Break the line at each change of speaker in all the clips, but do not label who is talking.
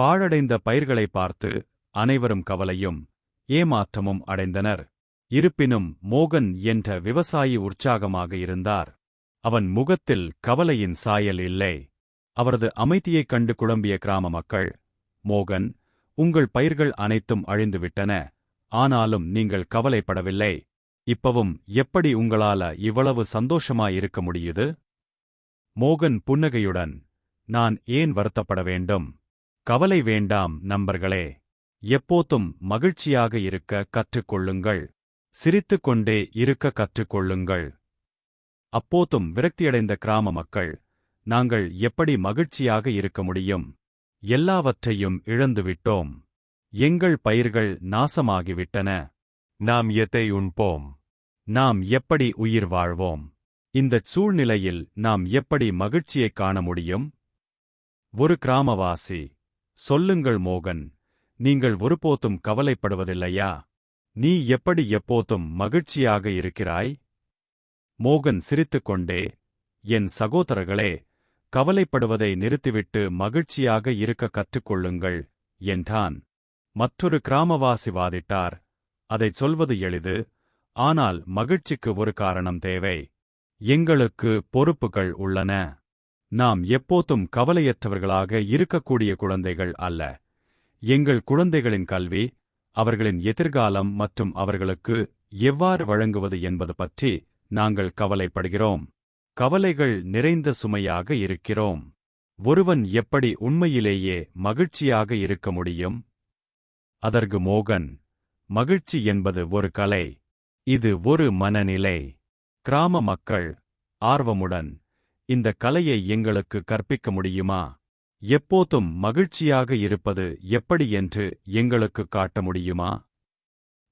பாழடைந்த பயிர்களை பார்த்து அனைவரும் கவலையும் ஏமாற்றமும் அடைந்தனர். இருப்பினும் மோகன் என்ற விவசாயி உற்சாகமாக இருந்தார். அவன் முகத்தில் கவலையின் சாயல் இல்லை. அவரது அமைதியைக் கண்டு குழம்பிய கிராம மக்கள் மோகன் உங்கள் பயிர்கள் அனைத்தும் அழிந்துவிட்டன. ஆனாலும் நீங்கள் கவலைப்படவில்லை. இப்பவும் எப்படி உங்களால இவ்வளவு சந்தோஷமாயிருக்க முடியுது? மோகன் புன்னகையுடன் நான் ஏன் வருத்தப்பட வேண்டும்? கவலை வேண்டாம் நண்பர்களே. எப்போதும் மகிழ்ச்சியாக இருக்க கற்றுக்கொள்ளுங்கள். சிரித்துக் கொண்டே இருக்க கற்றுக்கொள்ளுங்கள். அப்போதும் விரக்தியடைந்த கிராம மக்கள் நாங்கள் எப்படி மகிழ்ச்சியாக இருக்க முடியும்? எல்லாவற்றையும் இழந்துவிட்டோம் எங்கள் பயிர்கள் நாசமாகிவிட்டன.
நாம் எதை உண்போம்?
நாம் எப்படி உயிர் வாழ்வோம்? இந்தச் சூழ்நிலையில் நாம் எப்படி மகிழ்ச்சியைக் காண முடியும்? ஒரு கிராமவாசி சொல்லுங்கள் மோகன் நீங்கள் ஒருபோத்தும் கவலைப்படுவதில்லையா? நீ எப்படி எப்போதும் மகிழ்ச்சியாக இருக்கிறாய்? மோகன் சிரித்துக்கொண்டே என் சகோதரர்களே கவலைப்படுவதை நிறுத்திவிட்டு மகிழ்ச்சியாக இருக்க கற்றுக்கொள்ளுங்கள் என்றான். மற்றொரு கிராமவாசி வாதிட்டார். அதைச் சொல்வது எளிது ஆனால் மகிழ்ச்சிக்கு ஒரு காரணம் தேவை. எங்களுக்கு பொறுப்புகள் உள்ளன. நாம் எப்போதும் கவலையற்றவர்களாக இருக்கக்கூடிய குழந்தைகள் அல்ல. எங்கள் குழந்தைகளின் கல்வி அவர்களின் எதிர்காலம் மற்றும் அவர்களுக்கு எவ்வாறு வழங்குவது என்பது பற்றி நாங்கள் கவலைப்படுகிறோம். கவலைகள் நிறைந்த சுமையாக இருக்கிறோம். ஒருவன் எப்படி உண்மையிலேயே மகிழ்ச்சியாக இருக்க முடியும்? அதற்கு மோகன் மகிழ்ச்சி என்பது ஒரு கலை. இது ஒரு மனநிலை. கிராம மக்கள் ஆர்வமுடன் இந்த கலையை எங்களுக்கு கற்பிக்க முடியுமா? எப்போதும் மகிழ்ச்சியாக இருப்பது எப்படி என்று எங்களுக்கு காட்ட முடியுமா?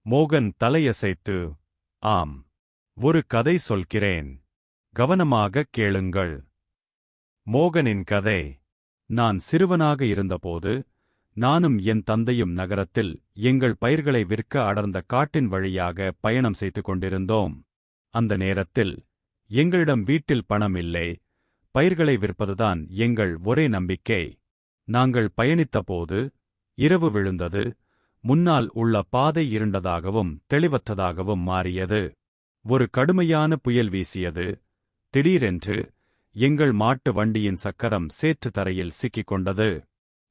மோகன் தலையசைத்து ஆம் ஒரு கதை சொல்கிறேன். கவனமாக கேளுங்கள். மோகனின் கதை. நான் சிறுவனாக இருந்தபோது நானும் என் தந்தையும் நகரத்தில் எங்கள் பயிர்களை விற்க அடர்ந்த காட்டின் வழியாக பயணம் செய்து கொண்டிருந்தோம். அந்த நேரத்தில் எங்களிடம் வீட்டில் பணம் இல்லை. பயிர்களை விற்பதுதான் எங்கள் ஒரே நம்பிக்கை. நாங்கள் பயணித்தபோது இரவு விழுந்தது முன்னால் உள்ள பாதை இருண்டதாகவும் தெளிவற்றதாகவும் மாறியது. ஒரு கடுமையான புயல் வீசியது. திடீரென்று எங்கள் மாட்டு வண்டியின் சக்கரம் சேற்று தரையில் சிக்கிக் கொண்டது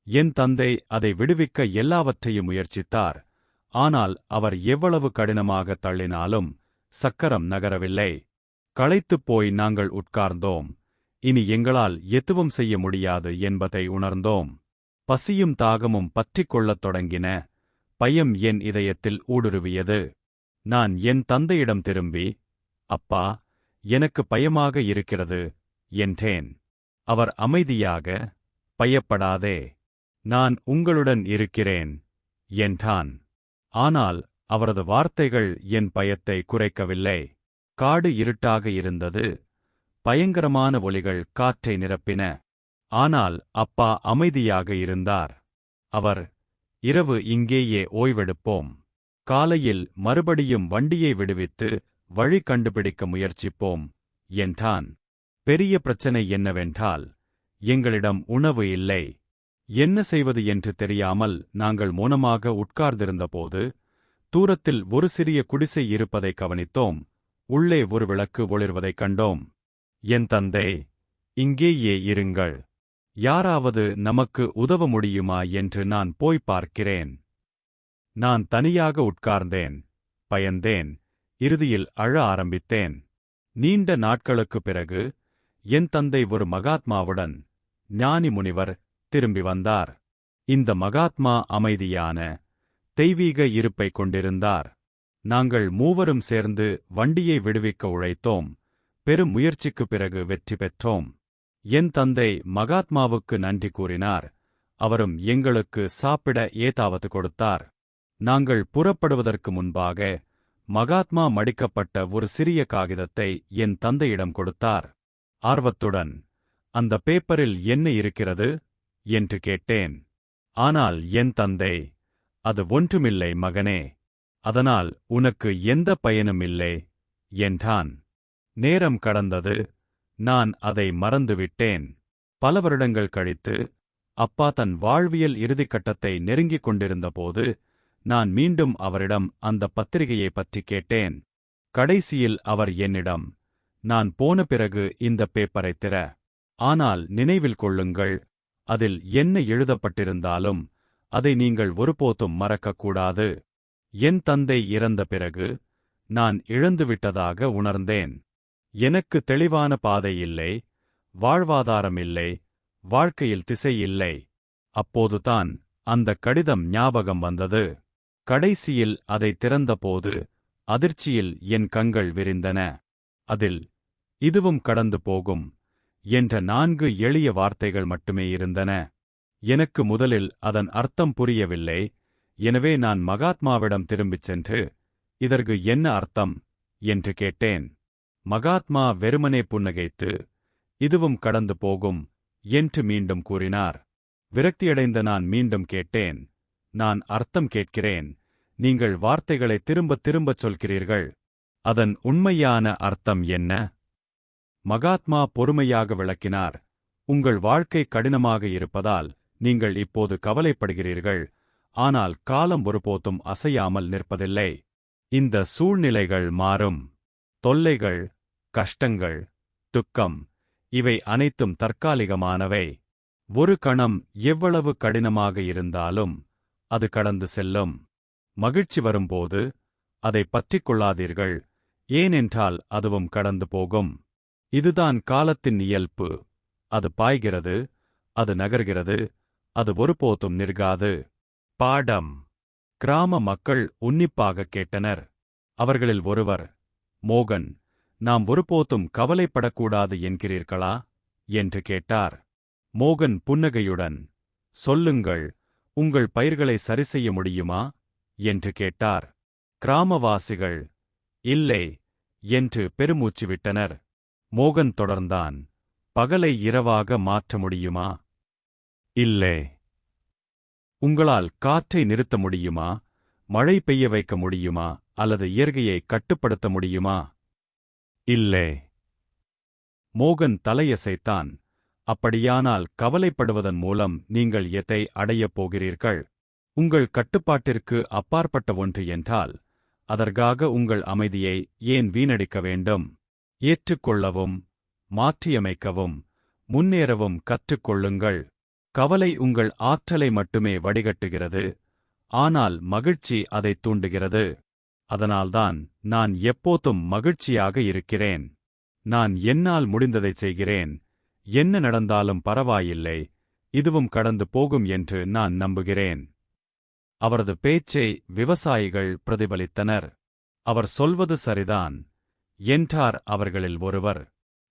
என் தந்தை அதை விடுவிக்க எல்லாவற்றையும் முயற்சித்தார். ஆனால் அவர் எவ்வளவு கடினமாக தள்ளினாலும் சக்கரம் நகரவில்லை. களைத்துப் போய் நாங்கள் உட்கார்ந்தோம். இனி எங்களால் எதுவும் செய்ய முடியாது என்பதை உணர்ந்தோம். பசியும் தாகமும் பற்றிக் கொள்ளத் தொடங்கின. பயம் என் இதயத்தில் ஊடுருவியது. நான் என் தந்தையிடம் திரும்பி அப்பா எனக்கு பயமாக இருக்கிறது என்றேன். அவர் அமைதியாக பயப்படாதே நான் உங்களுடன் இருக்கிறேன் என்றான். ஆனால் அவரது வார்த்தைகள் என் பயத்தை குறைக்கவில்லை. காடு இருட்டாக இருந்தது. பயங்கரமான ஒலிகள் காற்றை நிரப்பின. ஆனால் அப்பா அமைதியாக இருந்தார். அவர் இரவு இங்கேயே ஓய்வெடுப்போம். காலையில் மறுபடியும் வண்டியை விடுவித்து வழி கண்டுபிடிக்க முயற்சிப்போம் என்றான். பெரிய பிரச்சனை என்னவென்றால் எங்களிடம் உணவு இல்லை. என்ன செய்வது என்று தெரியாமல் நாங்கள் மௌனமாக உட்கார்ந்திருந்தபோது தூரத்தில் ஒரு சிறிய குடிசை இருப்பதை கவனித்தோம். உள்ளே ஒரு விளக்கு ஒளிர்வதைக் கண்டோம். என் தந்தை இங்கேயே இருங்கள். யாராவது நமக்கு உதவ முடியுமா என்று நான் போய் பார்க்கிறேன். நான் தனியாக உட்கார்ந்தேன் பயந்தேன் இறுதியில் அழ ஆரம்பித்தேன். நீண்ட நாட்களுக்குப் பிறகு என் தந்தை ஒரு மகாத்மாவுடன் ஞானி முனிவர் திரும்பி வந்தார். இந்த மகாத்மா அமைதியான தெய்வீக இருப்பை கொண்டிருந்தார். நாங்கள் மூவரும் சேர்ந்து வண்டியை விடுவிக்க உழைத்தோம். பெரும் முயற்சிக்குப் பிறகு வெற்றி பெற்றோம். என் தந்தை மகாத்மாவுக்கு நன்றி கூறினார். அவரும் எங்களுக்கு சாப்பிட ஏதாவது கொடுத்தார். நாங்கள் புறப்படுவதற்கு முன்பாக மகாத்மா மடிக்கப்பட்ட ஒரு சிறிய காகிதத்தை என் தந்தையிடம் கொடுத்தார். ஆர்வத்துடன் அந்த பேப்பரில் என்ன இருக்கிறது? என்று கேட்டேன். ஆனால் என் தந்தை அது ஒன்றுமில்லை மகனே. அதனால் உனக்கு எந்த பயனும் இல்லை என்றான். நேரம் கடந்தது. நான் அதை மறந்துவிட்டேன். பல வருடங்கள் கழித்து அப்பா தன் வாழ்வியல் இறுதிக் கட்டத்தை நெருங்கிக் கொண்டிருந்தபோது நான் மீண்டும் அவரிடம் அந்த பத்திரிகையை பற்றி கேட்டேன். கடைசியில் அவர் என்னிடம் நான் போன பிறகு இந்த பேப்பரை திற. ஆனால் நினைவில் கொள்ளுங்கள் அதில் என்ன எழுதப்பட்டிருந்தாலும் அதை நீங்கள் ஒருபோதும் மறக்கக்கூடாது. என் தந்தை இறந்த பிறகு நான் இழந்துவிட்டதாக உணர்ந்தேன். எனக்கு தெளிவான பாதை இல்லை வாழ்வாதாரம் இல்லை வாழ்க்கையில் திசை இல்லை. அப்போதுதான் அந்த கடிதம் ஞாபகம் வந்தது. கடைசியில் அதை திறந்தபோது அதிர்ச்சியில் என் கண்கள் விரிந்தன. அதில் இதுவும் கடந்து போகும் என்ற நான்கு எளிய வார்த்தைகள் மட்டுமே இருந்தன. எனக்கு முதலில் அதன் அர்த்தம் புரியவில்லை. எனவே நான் மகாத்மாவிடம் திரும்பிச் சென்று இதற்கு என்ன அர்த்தம்? என்று கேட்டேன். மகாத்மா வெறுமனே புன்னகைத்து இதுவும் கடந்து போகும் என்று மீண்டும் கூறினார். விரக்தியடைந்த நான் மீண்டும் கேட்டேன். நான் அர்த்தம் கேட்கிறேன். நீங்கள் வார்த்தைகளை திரும்பத் திரும்பச் சொல்கிறீர்கள். அதன் உண்மையான அர்த்தம் என்ன? மகாத்மா பொறுமையாக விளக்கினார். உங்கள் வாழ்க்கை கடினமாக இருப்பதால் நீங்கள் இப்போது கவலைப்படுகிறீர்கள். ஆனால் காலம் ஒருபோதும் அசையாமல் நிற்பதில்லை. இந்த சூழ்நிலைகள் மாறும். தொல்லைகள் கஷ்டங்கள் துக்கம் இவை அனைத்தும் தற்காலிகமானவை. ஒரு கணம் எவ்வளவு கடினமாக இருந்தாலும் அது கடந்து செல்லும். மகிழ்ச்சி வரும்போது அதை பற்றிக் கொள்ளாதீர்கள் ஏனென்றால் அதுவும் கடந்து போகும். இதுதான் காலத்தின் இயல்பு. அது பாய்கிறது அது நகர்கிறது அது ஒருபோதும் நிற்காது. பாடம். கிராம மக்கள் உன்னிப்பாக கேட்டனர். அவர்களில் ஒருவர் மோகன் நாம் ஒருபோதும் கவலைப்படக்கூடாது என்கிறீர்களா? என்று கேட்டார். மோகன் புன்னகையுடன் சொல்லுங்கள் உங்கள் பயிர்களை சரிசெய்ய முடியுமா? என்று கேட்டார். கிராமவாசிகள் இல்லை என்று பெருமூச்சு விட்டனர் மோகன் தொடர்ந்தான். பகலை இரவாக மாற்ற முடியுமா? இல்லை. உங்களால் காற்றை நிறுத்த முடியுமா? மழை பெய்ய வைக்க முடியுமா? அல்லது இயற்கையை கட்டுப்படுத்த முடியுமா? இல்லை. மோகன் தலையசைத்தான். அப்படியானால் கவலைப்படுவதன் மூலம் நீங்கள் எதை அடையப் போகிறீர்கள்? உங்கள் கட்டுப்பாட்டிற்கு அப்பாற்பட்ட ஒன்று என்றால் அதற்காக உங்கள் அமைதியை ஏன் வீணடிக்க வேண்டும்? ஏற்றுக்கொள்ளவும் மாற்றியமைக்கவும் முன்னேறவும் கற்றுக்கொள்ளுங்கள். கவலை உங்கள் ஆற்றலை மட்டுமே வடிகட்டுகிறது. ஆனால் மகிழ்ச்சி அதைத் தூண்டுகிறது. அதனால்தான் நான் எப்போதும் மகிழ்ச்சியாக இருக்கிறேன். நான் என்னால் முடிந்ததைச் செய்கிறேன். என்ன நடந்தாலும் பரவாயில்லை. இதுவும் கடந்து போகும் என்று நான் நம்புகிறேன். அவரது பேச்சை விவசாயிகள் பிரதிபலித்தனர். அவர் சொல்வது சரிதான். என்றார் அவர்களில் ஒருவர்.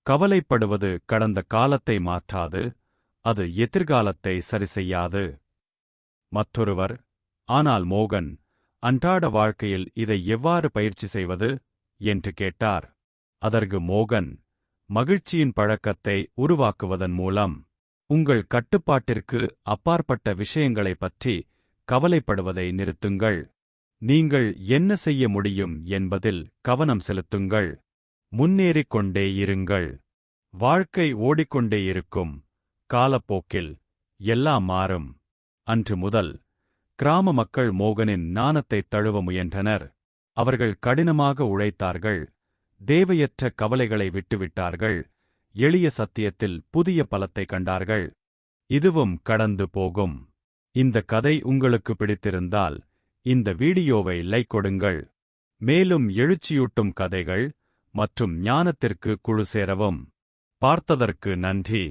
கவலைப்படுவது கடந்த காலத்தை மாற்றாது. அது எதிர்காலத்தை சரிசெய்யாது மற்றொருவர் ஆனால் மோகன் அன்றாட வாழ்க்கையில் இதை எவ்வாறு பயிற்சி செய்வது? என்று கேட்டார். அதற்கு மோகன் மகிழ்ச்சியின் பழக்கத்தை உருவாக்குவதன் மூலம் உங்கள் கட்டுப்பாட்டிற்கு அப்பாற்பட்ட விஷயங்களைப் பற்றி கவலைப்படுவதை நிறுத்துங்கள். நீங்கள் என்ன செய்ய முடியும் என்பதில் கவனம் செலுத்துங்கள். முன்னேறிக் கொண்டே இருங்கள். வாழ்க்கை ஓடிக்கொண்டே இருக்கும். காலப்போக்கில் எல்லாம் மாறும். அன்று முதல் கிராம மக்கள் மோகனின் நாணத்தைத் தழுவ முயன்றனர். அவர்கள் கடினமாக உழைத்தார்கள். தேவையற்ற கவலைகளை விட்டுவிட்டார்கள். எளிய சத்தியத்தில் புதிய பலத்தை கண்டார்கள். இதுவும் கடந்து போகும். இந்த கதை உங்களுக்கு பிடித்திருந்தால் இந்த வீடியோவை லைக் கொடுங்கள். மேலும் எழுச்சியூட்டும் கதைகள் மற்றும் ஞானத்திற்கு குழு சேரவும். பார்த்ததற்கு நன்றி.